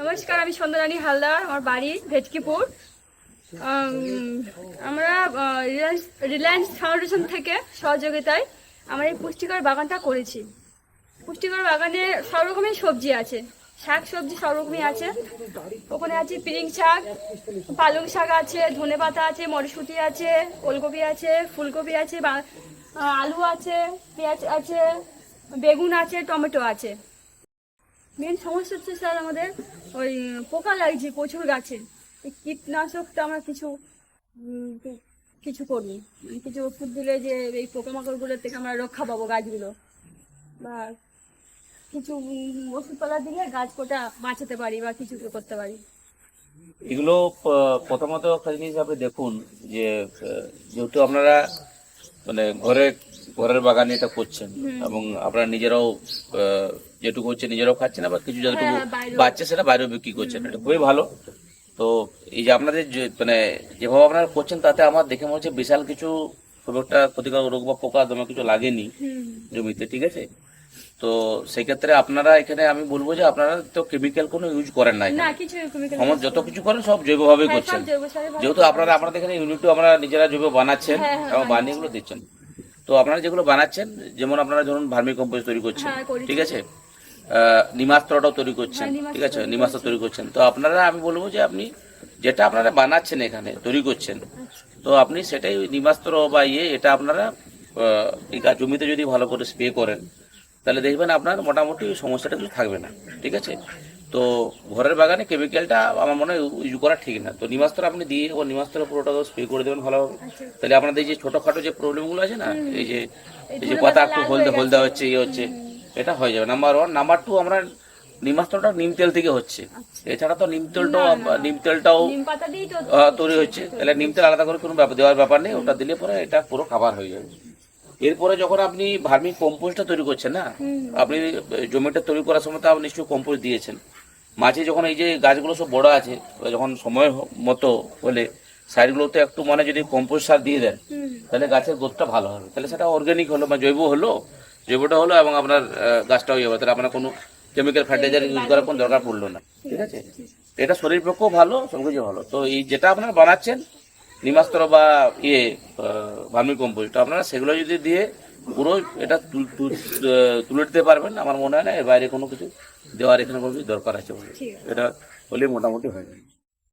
নমস্কার, আমি সন্ধ্যারানী হালদার, আমার বাড়ি ভেটকিপুর। আমরা রিলায়েন্স রিলায়েন্স ফাউন্ডেশন থেকে সহযোগিতায় আমরা এই পুষ্টিকর বাগানটা করেছি। পুষ্টিকর বাগানে সব রকমের সবজি আছে। শাক সবজি সব রকমই আছে। ওখানে আছে পিরিং শাক, পালং শাক আছে, ধনে পাতা আছে, মটরশুঁটি আছে, ওলকপি আছে, ফুলকপি আছে আলু আছে, পেঁয়াজ আছে, বেগুন আছে, টমেটো আছে। মেন সমস্যা হচ্ছে স্যার আমাদের ওই পোকা লাগছে, প্রচুর গাছে। কীটনাশকটা আমরা কিছু কিছু করি কিছু ওষুধ দিলে যে এই পোকামাকড়গুলোর থেকে আমরা রক্ষা পাবো গাছগুলো। বা কিছু ওষুধপালা দিলে গাছ কোটা বাঁচাতে পারি বা কিছু করতে পারি। এগুলো প্রথমত একটা জিনিস আপনি দেখুন যে যেহেতু আপনারা মানে ঘরে ঘরের বাগানে এটা করছেন এবং আপনারা নিজেরাও যেটুকু হচ্ছে নিজেরাও খাচ্ছেন আবার কিছু যতটুকু হ্যাঁ, বাচ্চা সেটা বাইরেও বিক্রি করছেন। এটা খুবই ভালো। তো এই যে আপনাদের মানে যেভাবে আপনারা করছেন তাতে আমার দেখে মনে হচ্ছে বিশাল কিছু খুব একটা ক্ষতিকর রোগ বা পোকা দমে কিছু লাগেনি জমিতে ঠিক আছে? তো সেক্ষেত্রে আপনারা এখানে আমি বলব যে আপনারা তো কেমিক্যাল কোনো ইউজ করেন না সমস্ত যত কিছু করেন সব জৈবভাবে হ্যাঁ, করছেন। যেহেতু আপনারা আপনাদের এখানে ইউনিটও আমরা নিজেরা জৈব বানাচ্ছেন হ্যাঁ, হ্যাঁ, এবং বানিয়ে এগুলো দিচ্ছেন। তো আপনারা যেগুলো বানাচ্ছেন যেমন আপনারা ধরুন ভার্মি কম্পোস্ট তৈরি করছেন হ্যাঁ, ঠিক আছে? নিমাস্ত্রটাও তৈরি করছেন হ্যাঁ, ঠিক আছে? নিমাস্ত্র তৈরি করছেন। তো আপনারা আমি বলব যে আপনি যেটা আপনারা বানাচ্ছেন এখানে তৈরি করছেন তো আপনি সেটাই নিমাস্ত্র বা ইয়ে এটা আপনারা এই জমিতে যদি ভালো করে স্প্রে করেন তাহলে দেখবেন আপনার মোটামুটি সমস্যাটা কিছু থাকবে না ঠিক আছে? তো ঘরের বাগানে কেমিক্যালটা আমার মনে হয় ইউজ করা ঠিক না। তো নিমাস্ত্র আপনি দিয়ে ও নিমাস্ত্র পুরোটা স্প্রে করে দেবেন ভালোভাবে আচ্ছা। তাহলে আপনাদের যে ছোটোখাটো যে প্রবলেমগুলো আছে না এই যে এই যে পাতা একটু হলদে হলদে হচ্ছে ইয়ে হচ্ছে এটা হয়ে যাবে। নাম্বার ওয়ান নাম্বার টু আমরা নিমাস্ত্রটা নিম তেল থেকে হচ্ছে। এছাড়া তো নিম তেলটাও নিম তেলটাও তৈরি হচ্ছে। তাহলে নিম তেল আলাদা করে কোনো দেওয়ার ব্যাপার নেই ওটা দিলে পরে এটা পুরো খাবার হয়ে যাবে। এরপরে যখন আপনি ভার্মি কম্পোস্টটা তৈরি করছেন না আপনি জমিটা তৈরি করার সময় তো আপনি নিশ্চয়ই কম্পোস্ট দিয়েছেন। মাঝে যখন এই যে গাছগুলো সব বড় আছে যখন সময় মতো হলে সাইডগুলোতে একটু মানে যদি কম্পোস্ট সার দিয়ে দেন তাহলে গাছের গ্রোথটা ভালো হবে। তাহলে সেটা অর্গানিক হলো বা জৈব হলো জৈবটা হলো এবং আপনার গাছটাও ইয়ে হবে তাহলে আপনার কোনো কেমিক্যাল ফার্টিলাইজার ইউজ করার কোনো দরকার পড়ল না। ঠিক আছে? এটা শরীর পক্ষেও ভালো সবকিছু ভালো। তো এই যেটা আপনারা বানাচ্ছেন নিমাস্ত্র বা ইয়ে ভার্মি কম্পোস্ট আপনারা সেগুলো যদি দিয়ে পুরো এটা তুল- দিতে পারবেন আমার মনে হয় না এর বাইরে কোনো কিছু দেওয়ার এখানে কোনো কিছু দরকার আছে বলে। এটা হলে মোটামুটি হয়ে যাবে